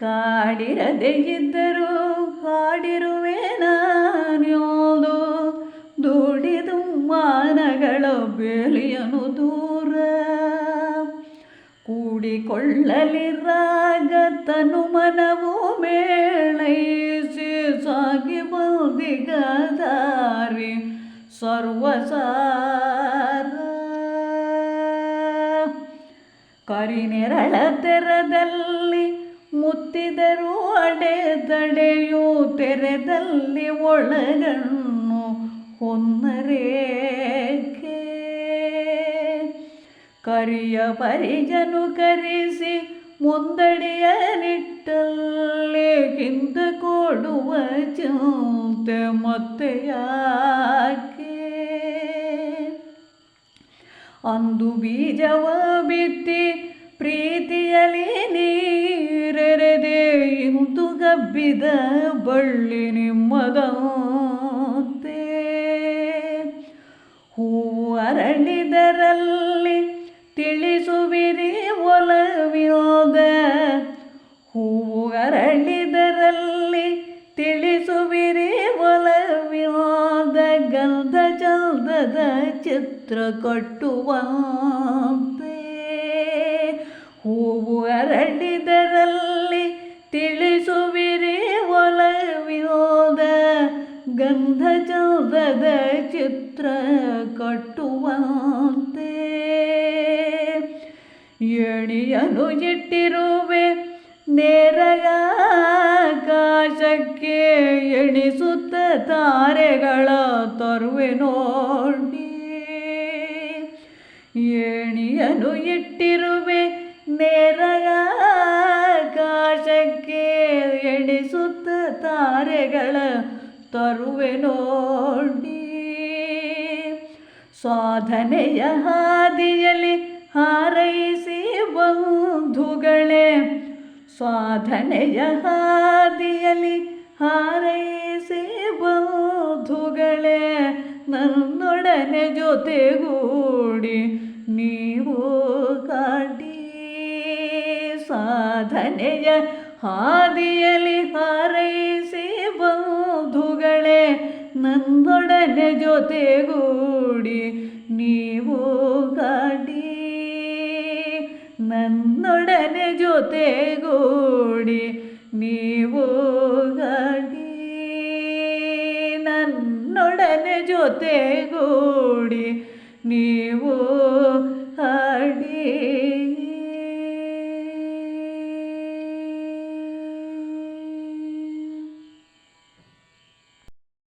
ಕಾಡಿರದೆ ಇದ್ದರೂ ಹಾಡಿರುವೆ ನಾನ್ಯೋದು ದುಡಿದು ಮಾನಗಳ ಬೆಲೆಯನು ದೂರ. ಕೂಡಿಕೊಳ್ಳಲಿ ರಾಗ ತನು ಮನವು ಮೇಳೈಸಿ ಸಾಗಿ ಬಂದಿಗದಾರಿ ಸರ್ವಸಾರ. ಕರಿನೆರಳ ತೆರದಲ್ಲಿ ಮುತ್ತಿದರು ಅಡೆದಡೆಯು ತೆರೆದಲ್ಲಿ ಒಳಗಣ್ಣು ಹೊನ್ನರೇಕೆ ಕರಿಯ ಪರಿಜನು ಕರೆಸಿ ಮುಂದಡಿಯ ನಿಟ್ಟಲ್ಲಿ ಹಿಂದ ಕೊಡುವ ಚಿಂತೆ ಮತ್ತೆ ಯಾಕೆ ಅಂದು ಬೀಜವ ಬಿತ್ತಿ ಪ್ರೀತಿಯಲಿ ಗಬ್ಬಿದ ಬಳ್ಳಿ ನಿಮ್ಮದಂತೆ ಹೂ ಅರಳಿದರಲ್ಲಿ ತಿಳಿಸುವಿರಿ ಒಲವಿಯೋದ ಹೂವು ಅರಳಿದರಲ್ಲಿ ತಿಳಿಸುವಿರಿ ಒಲವಿಯೋದ ಗಂಧ ಚಂದದ ಚಿತ್ರ ಕಟ್ಟುವಂತೆ ಗಂಧ ಚಂದದ ಚಿತ್ರ ಕಟ್ಟುವಂತೆ. ಎಣಿಯನು ಇಟ್ಟಿರುವೆ ನೇರಗಾಕಾಶಕ್ಕೆ ಎಣಿಸುತ್ತ ತಾರೆಗಳ ತರುವೆ ನೋಡಿ. ಏಣಿಯನು ಇಟ್ಟಿರುವೆ ನೇರಗಾಕಾಶಕ್ಕೆ ಎಣಿಸುತ್ತ ತಾರೆಗಳ ತರುವೆ ನೋಡಿ ಸಾಧನೆಯ ಹಾದಿಯಲ್ಲಿ ಹಾರೈಸಿ ಬಂಧುಗಳೇ, ಸಾಧನೆಯ ಹಾದಿಯಲ್ಲಿ ಹಾರೈಸಿ ಬಂಧುಗಳೇ, ನನ್ನೊಡನೆ ಜೊತೆಗೂಡಿ ನೀವು ಕಾಡಿ. ಸಾಧನೆಯ ಹಾದಿಯಲ್ಲಿ ಹಾರೈಸಿ ಬಂಧುಗಳೇ ನನ್ನೊಡನೆ ಜೊತೆಗೂಡಿ ನೀವು ಗಾಡಿ ನನ್ನೊಡನೆ ಜೊತೆಗೂಡಿ ನೀವು ಗಾಡಿ ನನ್ನೊಡನೆ ಜೊತೆಗೂಡಿ ನೀ